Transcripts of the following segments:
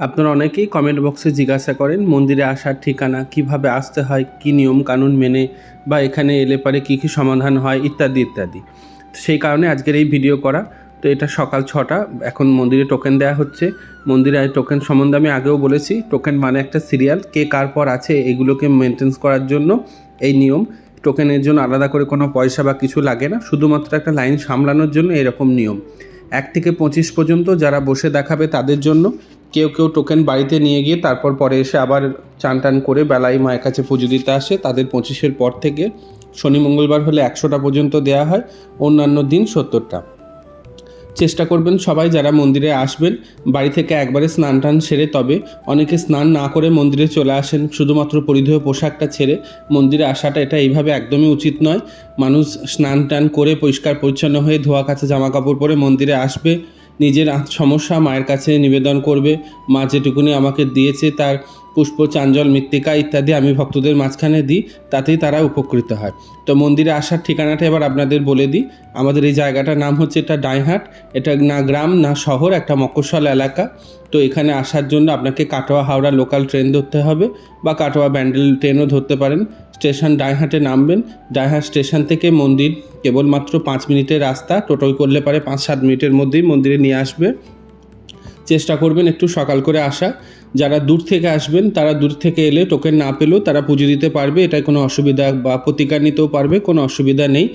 আপনারা অনেকেই কমেন্ট বক্সে জিজ্ঞাসা করেন, মন্দিরে আসার ঠিকানা, কীভাবে আসতে হয়, কী নিয়ম কানুন মেনে, বা এখানে এলে পরে কী কী সমাধান হয়, ইত্যাদি ইত্যাদি। সেই কারণে আজকের এই ভিডিও করা। তো এটা সকাল ছটা, এখন মন্দিরে টোকেন দেওয়া হচ্ছে। মন্দিরে টোকেন সম্বন্ধে আমি আগেও বলেছি টোকেন মানে একটা সিরিয়াল কে কার পর আছে, এগুলোকে মেনটেন্স করার জন্য এই নিয়ম। টোকেনের জন্য আলাদা করে কোনো পয়সা বা কিছু লাগে না, শুধুমাত্র একটা লাইন সামলানোর জন্য এরকম নিয়ম। এক থেকে পঁচিশ পর্যন্ত যারা বসে দেখাবে তাদের জন্য কেউ কেউ টোকেন বাড়িতে নিয়ে গিয়ে তারপর পরে এসে আবার চান টান করে বেলায় মায়ের কাছে পুজো দিতে আসে। তাদের পঁচিশের পর থেকে শনি মঙ্গলবার হলে একশোটা পর্যন্ত দেওয়া হয়, অন্যান্য দিন সত্তরটা। চেষ্টা করবেন সবাই যারা মন্দিরে আসবেন, বাড়ি থেকে একবারে স্নান টান সেরে তবে অনেকে স্নান না করে মন্দিরে চলে আসেন, শুধুমাত্র পরিধেয় পোশাকটা ছেড়ে মন্দিরে আসাটা এটা এইভাবে একদমই উচিত নয়। মানুষ স্নান টান করে পরিষ্কার পরিচ্ছন্ন হয়ে ধোয়া কাছে জামা কাপড় পরে মন্দিরে আসবে। নিজের সমস্যা মায়ের কাছে নিবেদন করবে। মা যেটুকুনি আমাকে দিয়েছে তার পুষ্প চাঞ্জল মৃত্তিকা ইত্যাদি আমি ভক্তদের মাঝখানে দিই, তাতেই তারা উপকৃত হয়। তো মন্দিরে আসার ঠিকানাটা এবার আপনাদের বলে দিই। আমাদের এই জায়গাটার নাম হচ্ছে এটা ডাইহাট। এটা না গ্রাম, না শহর, একটা মকস্বল এলাকা। তো এখানে আসার জন্য আপনাকে কাটোয়া, হাওড়া লোকাল ট্রেন ধরতে হবে বা কাটোয়া ব্যান্ডেল ট্রেনও ধরতে পারেন। স্টেশন ডাইহাটে নামবেন। ডাইহাট স্টেশন থেকে মন্দির কেবলমাত্র পাঁচ মিনিটের রাস্তা টোটোয় করলে পারে পাঁচ সাত মিনিটের মধ্যেই মন্দিরে নিয়ে আসবে। চেষ্টা করবেন একটু সকাল করে আসা। যারা দূর থেকে আসবেন, তারা দূর থেকে এলে টোকেন না পেলেও তারা পুজো দিতে পারবে। এটায় কোনো অসুবিধা বা প্রতিকার নিতেও পারবে, কোনো অসুবিধা নেই।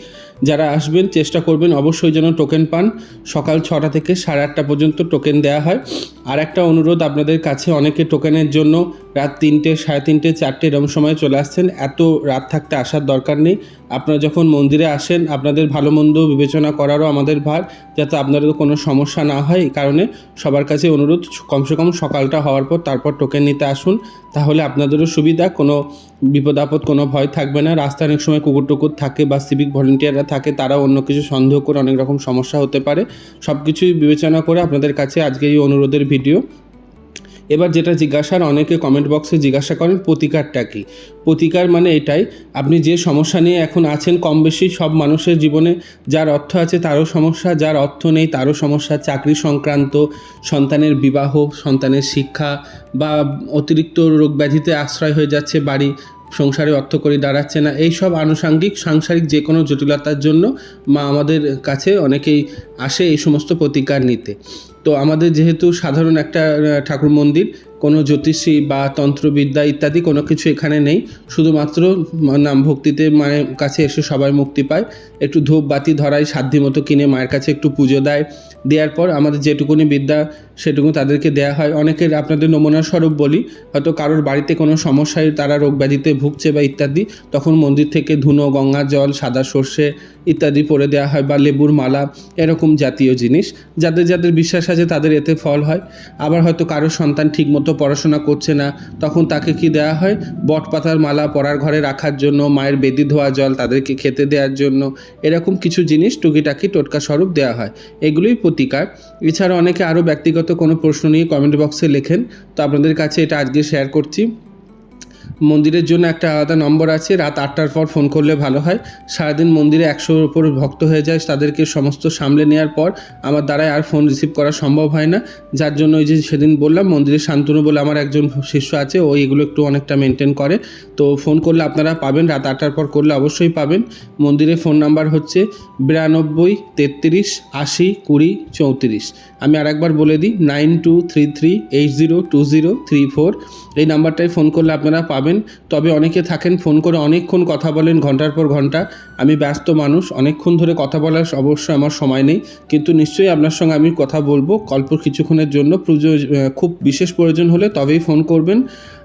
যারা আসবেন, চেষ্টা করবেন অবশ্যই যেন টোকেন পান। সকাল ছটা থেকে সাড়ে আটটা পর্যন্ত টোকেন দেওয়া হয়। আর একটা অনুরোধ, আপনাদের কাছে অনেকে টোকেনের জন্য রাত তিনটে, সাড়ে তিনটে, চারটে এরকম সময় চলে আসছেন। এত রাত থাকতে আসার দরকার নেই। আপনারা যখন মন্দিরে আসেন, আপনাদের ভালো মন্দ বিবেচনা করারও আমাদের ভার, যাতে আপনাদের কোনো সমস্যা না হয়। এই কারণে সবার কাছে অনুরোধ, কমসে কম সকালটা হওয়ার পর তারপর টোকেন নিতে আসুন। তাহলে আপনাদেরও সুবিধা, কোনো বিপদ আপদ কোনো ভয় থাকবে না। রাস্তায় অনেক সময় কুকুর টুকুর থাকে বা সিভিক ভলেন্টিয়াররা থাকে তারা অন্য কিছু সন্দেহ করে অনেক রকম সমস্যা হতে পারে। সব কিছুই বিবেচনা করে আপনাদের কাছে আজকে এই অনুরোধের ভিডিও। এবার যেটা জিজ্ঞাসার, অনেকে কমেন্ট বক্সে জিজ্ঞাসা করেন, প্রতিকারটা কী? প্রতিকার মানে এটাই, আপনি যে সমস্যা নিয়ে এখন আছেন, কম বেশি সব মানুষের জীবনে যার অর্থ আছে তারও সমস্যা, যার অর্থ নেই তারও সমস্যা, চাকরি সংক্রান্ত, সন্তানের বিবাহ, সন্তানের শিক্ষা বা অতিরিক্ত রোগ ব্যাধিতে আশ্রয় হয়ে যাচ্ছে বাড়ি সংসারে অর্থ করে দাঁড়াচ্ছে না। এই সব আনুষাঙ্গিক, সাংসারিক যে কোনো জটিলতার জন্য মা আমাদের কাছে অনেকেই আসে এই সমস্ত প্রতিকার নিতে। তো আমাদের যেহেতু সাধারণ একটা ঠাকুর মন্দির কোনো জ্যোতিষী বা তন্ত্রবিদ্যা ইত্যাদি কোনো কিছু এখানে নেই। শুধুমাত্র নাম ভক্তিতে মায়ের কাছে এসে সবাই মুক্তি পায়। একটু ধূপ বাতি ধরায় সাধ্য মতো কিনে মায়ের কাছে একটু পুজো দেয়। দেওয়ার পর আমাদের যেটুকুনি বিদ্যা সেটুকু তাদেরকে দেওয়া হয়। অনেকের আপনাদের নমুনা স্বরূপ বলি, হয়তো কারোর বাড়িতে কোনো সমস্যায় তারা রোগ ব্যাধিতে ভুগছে বা ইত্যাদি, তখন মন্দির থেকে ধুনো, গঙ্গা, জল, সাদা সর্ষে ইত্যাদি পরে দেওয়া হয় বা লেবুর মালা, এরকম জাতীয় জিনিস। যাদের যাদের বিশ্বাস আছে তাদের এতে ফল হয়। আবার হয়তো কারোর সন্তান ঠিকমতো পড়াশোনা করছে না, তখন তাকে কি দেওয়া হয়? বটপাতার মালা পড়ার ঘরে রাখার জন্য, মায়ের বেদি ধোয়া জল তাদেরকে খেতে দেওয়ার জন্য, এরকম কিছু জিনিস টুকিটাকি টোটকা স্বরূপ দেওয়া হয়। এগুলোই প্রতিকার। এছাড়া অনেকে আরও ব্যক্তিগত কোনো প্রশ্ন নিয়ে কমেন্ট বক্সে লেখেন। তো আপনাদের কাছে এটা আজকে শেয়ার করছি। মন্দিরের জন্য একটা আলাদা নম্বর আছে, রাত আটটার পর ফোন করলে ভালো হয়। সারাদিন মন্দিরে একশোর উপর ভক্ত হয়ে যায়, তাদেরকে সমস্ত সামলে নেওয়ার পর আমার দ্বারাই আর ফোন রিসিভ করা সম্ভব হয় না। যার জন্য ওই যে সেদিন বললাম মন্দিরে শান্তনু বলে আমার একজন শিষ্য আছে, ও এগুলো একটু অনেকটা মেনটেন করে। তো ফোন করলে আপনারা পাবেন, রাত আটটার পর করলে অবশ্যই পাবেন। মন্দিরে ফোন নাম্বার হচ্ছে বিরানব্বই, তেত্রিশ, আশি, কুড়ি, চৌত্রিশ। আমি আরেকবার বলে দিই, nine two three three eight zero two zero three four. এই নাম্বারটায় ফোন করলে আপনারা পাবেন। তবে অনেকে থাকেন, ফোন করে অনেকক্ষণ কথা বলেন ঘণ্টার পর ঘণ্টা। আমি ব্যস্ত মানুষ, অনেকক্ষণ ধরে কথা বলার অবশ্যই আমার সময় নেই। কিন্তু নিশ্চয়ই আপনার সঙ্গে আমি কথা বলব। অল্প কিছুক্ষণের জন্য। খুব বিশেষ প্রয়োজন হলে তবেই ফোন করবেন।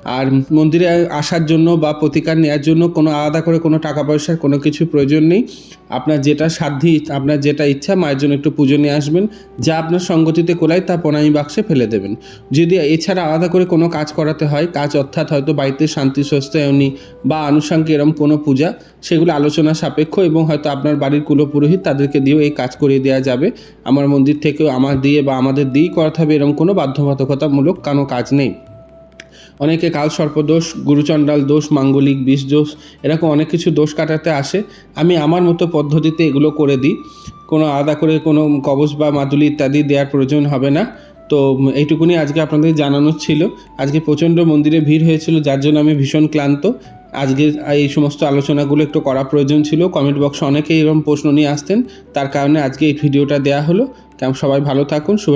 আর মন্দিরে আসার জন্য বা প্রতিকার নেওয়ার জন্য কোনো আলাদা করে কোনো টাকা পয়সার কোনো কিছু প্রয়োজন নেই। আপনার যেটা সাধ্যি আপনার যেটা ইচ্ছা, মায়ের জন্য একটু পুজো নিয়ে আসবেন। যা আপনার সঙ্গতিতে কোলায়, তা প্রণামী বাক্সে ফেলে দেবেন। যদি এছাড়া আলাদা করে কোনো কাজ করাতে হয়, কাজ অর্থাৎ হয়তো বাড়িতে শান্তি, স্বস্তায়নী বা আনুষঙ্গিক এরম কোনো পূজা, সেগুলো আলোচনা সাপেক্ষ এবং হয়তো আপনার বাড়ির কুলপুরোহিত তাদেরকে দিয়েও এই কাজ করিয়ে দেওয়া যাবে। আমার মন্দির থেকেও আমার দিয়ে বা আমাদের দিয়েই করাতে হবে এরকম কোনো বাধ্যবাধকতামূলক কোনো কাজ নেই। অনেকে কাল সর্পদোষ গুরুচণ্ডাল দোষ, মাঙ্গলিক বিষ দোষ, এরকম অনেক কিছু দোষ কাটাতে আসে। আমি আমার মতো পদ্ধতিতে এগুলো করে দিই। কোনো আলাদা করে কোনো কবচ বা মাদুলি ইত্যাদি দেওয়ার প্রয়োজন হবে না। তো এইটুকুনি আজকে আপনাদের জানানোর ছিল। আজকে প্রচণ্ড মন্দিরে ভিড় হয়েছিল, যার জন্য আমি ভীষণ ক্লান্ত। আজকে এই সমস্ত আলোচনাগুলো একটু করা প্রয়োজন ছিল। কমেন্ট বক্সে অনেকেই এরকম প্রশ্ন নিয়ে আসতেন। তার কারণে আজকে এই ভিডিওটা দেওয়া হলো। কেমন সবাই ভালো থাকুন শুভ